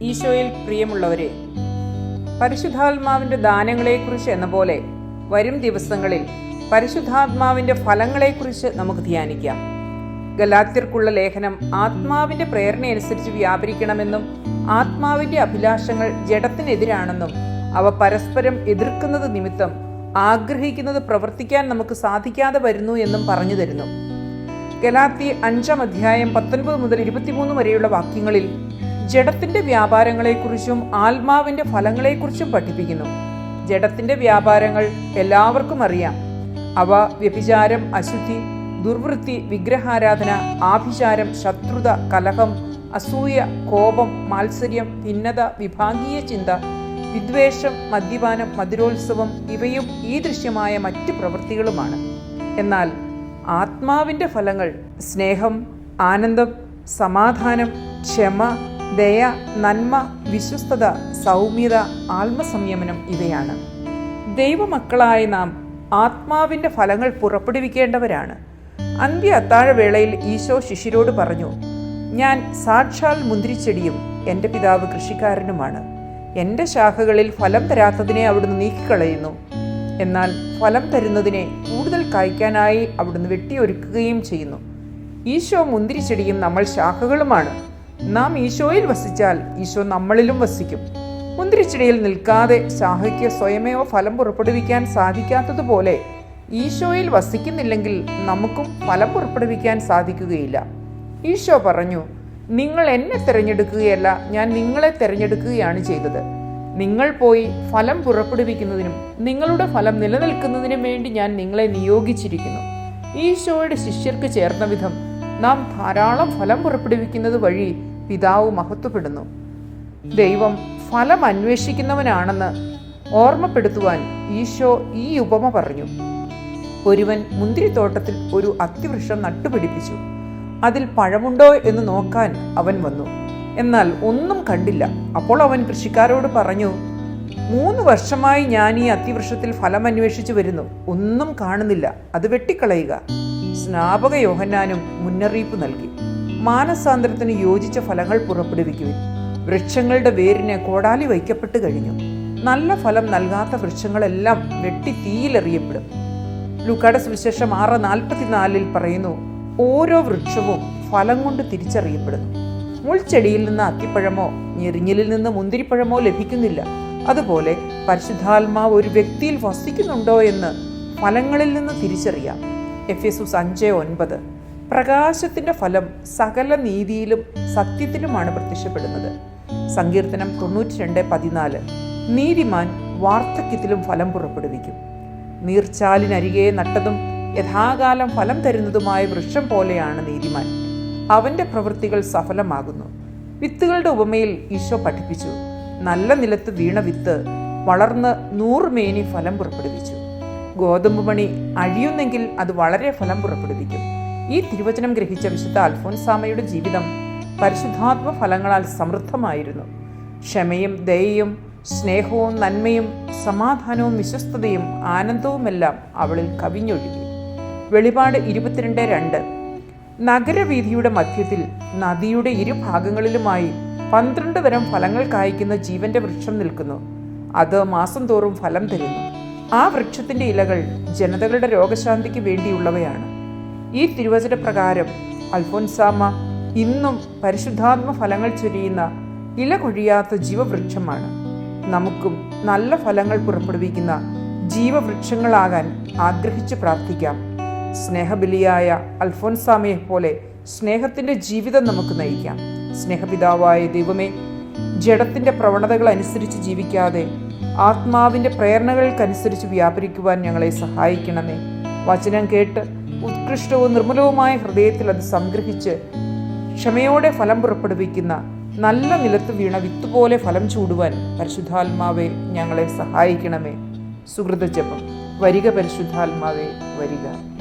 ഈശോയിൽ പ്രിയമുള്ളവരെ പരിശുദ്ധാത്മാവിന്റെ ദാനങ്ങളെക്കുറിച്ച് എന്ന പോലെ വരും ദിവസങ്ങളിൽ പരിശുദ്ധാത്മാവിന്റെ ഫലങ്ങളെക്കുറിച്ച് നമുക്ക് ധ്യാനിക്കാം. ഗലാത്യർക്കുള്ള ലേഖനം ആത്മാവിന്റെ പ്രേരണയനുസരിച്ച് വ്യാപരിക്കണമെന്നും ആത്മാവിന്റെ അഭിലാഷങ്ങൾ ജഡത്തിനെതിരാണെന്നും അവ പരസ്പരം എതിർക്കുന്നത് നിമിത്തം ആഗ്രഹിക്കുന്നത് പ്രവർത്തിക്കാൻ നമുക്ക് സാധിക്കാതെ വരുന്നു എന്നും പറഞ്ഞു തരുന്നു. ഗലാത്തി അഞ്ചാം അധ്യായം പത്തൊൻപത് മുതൽ ഇരുപത്തിമൂന്ന് വരെയുള്ള വാക്യങ്ങളിൽ ജഡത്തിന്റെ വ്യാപാരങ്ങളെക്കുറിച്ചും ആത്മാവിന്റെ ഫലങ്ങളെക്കുറിച്ചും പഠിപ്പിക്കുന്നു. ജഡത്തിന്റെ വ്യാപാരങ്ങൾ എല്ലാവർക്കും അറിയാം. അവ വ്യഭിചാരം അശുദ്ധി ദുർവൃത്തി വിഗ്രഹാരാധന ആഭിചാരം ശത്രുത കലഹം അസൂയ കോപം മാത്സര്യം ഭിന്നത വിഭാഗീയ ചിന്ത വിദ്വേഷം മദ്യപാനം മധുരോത്സവം ഇവയും ഈ ദൃശ്യമായ മറ്റ് പ്രവൃത്തികളുമാണ്. എന്നാൽ ആത്മാവിന്റെ ഫലങ്ങൾ സ്നേഹം ആനന്ദം സമാധാനം ക്ഷമ ദയ നന്മ വിശ്വസ്തത സൗമ്യത ആത്മസംയമനം ഇവയാണ്. ദൈവമക്കളായ നാം ആത്മാവിന്റെ ഫലങ്ങൾ പുറപ്പെടുവിക്കേണ്ടവരാണ്. അന്ത്യ അത്താഴവേളയിൽ ഈശോ ശിഷ്യരോട് പറഞ്ഞു ഞാൻ സാക്ഷാൽ മുന്തിരിച്ചെടിയും എന്റെ പിതാവ് കൃഷിക്കാരനുമാണ്. എന്റെ ശാഖകളിൽ ഫലം തരാത്തതിനെ അവിടുന്ന് നീക്കിക്കളയുന്നു. എന്നാൽ ഫലം തരുന്നതിനെ കൂടുതൽ കായ്ക്കാനായി അവിടുന്ന് വെട്ടിയൊരുക്കുകയും ചെയ്യുന്നു. ഈശോ മുന്തിരിച്ചെടിയും നമ്മൾ ശാഖകളുമാണ്. നാം ഈശോയിൽ വസിച്ചാൽ ഈശോ നമ്മളിലും വസിക്കും. മുന്തിരിച്ചെടിയിൽ നിൽക്കാതെ ശാഖയ്ക്ക് സ്വയമേവ ഫലം പുറപ്പെടുവിക്കാൻ സാധിക്കാത്തതുപോലെ ഈശോയിൽ വസിക്കുന്നില്ലെങ്കിൽ നമുക്കും ഫലം പുറപ്പെടുവിക്കാൻ സാധിക്കുകയില്ല. ഈശോ പറഞ്ഞു നിങ്ങൾ എന്നെ തിരഞ്ഞെടുക്കുകയല്ല ഞാൻ നിങ്ങളെ തിരഞ്ഞെടുക്കുകയാണ് ചെയ്തത്. നിങ്ങൾ പോയി ഫലം പുറപ്പെടുവിക്കുന്നതിനും നിങ്ങളുടെ ഫലം നിലനിൽക്കുന്നതിനും വേണ്ടി ഞാൻ നിങ്ങളെ നിയോഗിച്ചിരിക്കുന്നു. ഈശോയുടെ ശിഷ്യർക്ക് ചേർന്ന വിധം നാം ധാരാളം ഫലം പുറപ്പെടുവിക്കുന്നത് വഴി പിതാവ് മഹത്വപ്പെടുന്നു. ദൈവം ഫലം അന്വേഷിക്കുന്നവനാണെന്ന് ഓർമ്മപ്പെടുത്തുവാൻ ഈശോ ഈ ഉപമ പറഞ്ഞു. ഒരുവൻ മുന്തിരിത്തോട്ടത്തിൽ ഒരു അത്തിവൃക്ഷം നട്ടുപിടിപ്പിച്ചു. അതിൽ പഴമുണ്ടോ എന്ന് നോക്കാൻ അവൻ വന്നു. എന്നാൽ ഒന്നും കണ്ടില്ല. അപ്പോൾ അവൻ കൃഷിക്കാരോട് പറഞ്ഞു മൂന്ന് വർഷമായി ഞാൻ ഈ അത്തിവൃക്ഷത്തിൽ ഫലം അന്വേഷിച്ചു വരുന്നു. ഒന്നും കാണുന്നില്ല. അത് വെട്ടിക്കളയുക. സ്നാപക യോഹന്നാനും മുന്നറിയിപ്പ് നൽകി. മാനസാന്തരത്തിന് യോജിച്ച ഫലങ്ങൾ പുറപ്പെടുവിക്കുവിൻ. വൃക്ഷങ്ങളുടെ വേരിന് കോടാലി വയ്ക്കപ്പെട്ട് കഴിഞ്ഞു. നല്ല ഫലം നൽകാത്ത വൃക്ഷങ്ങളെല്ലാം വെട്ടി തീയിലെറിയപ്പെടും. ലുക്കാട സുവിശേഷം ആറ് നാൽപ്പത്തിനാലിൽ പറയുന്നു ഓരോ വൃക്ഷവും ഫലം കൊണ്ട് തിരിച്ചറിയപ്പെടുന്നു. മുൾച്ചെടിയിൽ നിന്ന് അത്തിപ്പഴമോ ഞെറിഞ്ഞിലിൽ നിന്ന് മുന്തിരിപ്പഴമോ ലഭിക്കുന്നില്ല. അതുപോലെ പരിശുദ്ധാത്മാവ് ഒരു വ്യക്തിയിൽ വസിക്കുന്നുണ്ടോ എന്ന് ഫലങ്ങളിൽ നിന്ന് തിരിച്ചറിയാം. എഫ് എസുസ് അഞ്ച് ഒൻപത്. പ്രകാശത്തിന്റെ ഫലം സകല നീതിയിലും സത്യത്തിലുമാണ് പ്രത്യക്ഷപ്പെടുന്നത്. സങ്കീർത്തനം തൊണ്ണൂറ്റി രണ്ട് പതിനാല്. നീതിമാൻ വാർദ്ധക്യത്തിലും ഫലം പുറപ്പെടുവിക്കും. നീർച്ചാലിനരികെ നട്ടതും യഥാകാലം ഫലം തരുന്നതുമായ വൃക്ഷം പോലെയാണ് നീതിമാൻ. അവന്റെ പ്രവൃത്തികൾ സഫലമാകുന്നു. വിത്തുകളുടെ ഉപമയിൽ ഈശോ പഠിപ്പിച്ചു. നല്ല നിലത്ത് വീണ വിത്ത് വളർന്ന് നൂറ് മേനി ഫലം പുറപ്പെടുവിച്ചു. ഗോതമ്പ് മണി അഴിയുന്നെങ്കിൽ അത് വളരെ ഫലം പുറപ്പെടുവിക്കും. ഈ തിരുവചനം ഗ്രഹിച്ച വിശുദ്ധ അൽഫോൻസാമയുടെ ജീവിതം പരിശുദ്ധാത്മ ഫലങ്ങളാൽ സമൃദ്ധമായിരുന്നു. ക്ഷമയും ദയയും സ്നേഹവും നന്മയും സമാധാനവും വിശ്വസ്തതയും ആനന്ദവുമെല്ലാം അവളിൽ കവിഞ്ഞൊഴുകി. വെളിപാട് ഇരുപത്തിരണ്ട് രണ്ട്. നഗരവീഥിയുടെ മധ്യത്തിൽ നദിയുടെ ഇരുഭാഗങ്ങളിലുമായി പന്ത്രണ്ട് തരം ഫലങ്ങൾ കായ്ക്കുന്ന ജീവന്റെ വൃക്ഷം നിൽക്കുന്നു. അത് മാസം തോറും ഫലം തരുന്നു. ആ വൃക്ഷത്തിന്റെ ഇലകൾ ജനതകളുടെ രോഗശാന്തിക്ക് വേണ്ടിയുള്ളവയാണ്. ഈ തിരുവചന പ്രകാരം അൽഫോൻസാമ ഇന്നും പരിശുദ്ധാത്മ ഫലങ്ങൾ ചൊരിയുന്ന ഇല കൊഴിയാത്ത ജീവവൃക്ഷമാണ്. നമുക്കും നല്ല ഫലങ്ങൾ പുറപ്പെടുവിക്കുന്ന ജീവവൃക്ഷങ്ങളാകാൻ ആഗ്രഹിച്ച് പ്രാർത്ഥിക്കാം. സ്നേഹബലിയായ അൽഫോൻസാമയെ പോലെ സ്നേഹത്തിന്റെ ജീവിതം നമുക്ക് നയിക്കാം. സ്നേഹപിതാവായ ദൈവമേ ജഡത്തിന്റെ പ്രവണതകൾ അനുസരിച്ച് ജീവിക്കാതെ ആത്മാവിന്റെ പ്രേരണകൾക്കനുസരിച്ച് വ്യാപരിക്കുവാൻ ഞങ്ങളെ സഹായിക്കണമേ. വചനം കേട്ട് ഉത്കൃഷ്ടവും നിർമ്മലവുമായ ഹൃദയത്തിൽ അത് സംഗ്രഹിച്ച് ക്ഷമയോടെ ഫലം പുറപ്പെടുവിക്കുന്ന നല്ല നിലത്ത് വീണ വിത്തുപോലെ ഫലം ചൂടുവാൻ പരിശുദ്ധാത്മാവെ ഞങ്ങളെ സഹായിക്കണമേ. സുഹൃത ജപം വരിക പരിശുദ്ധാത്മാവെ വരിക.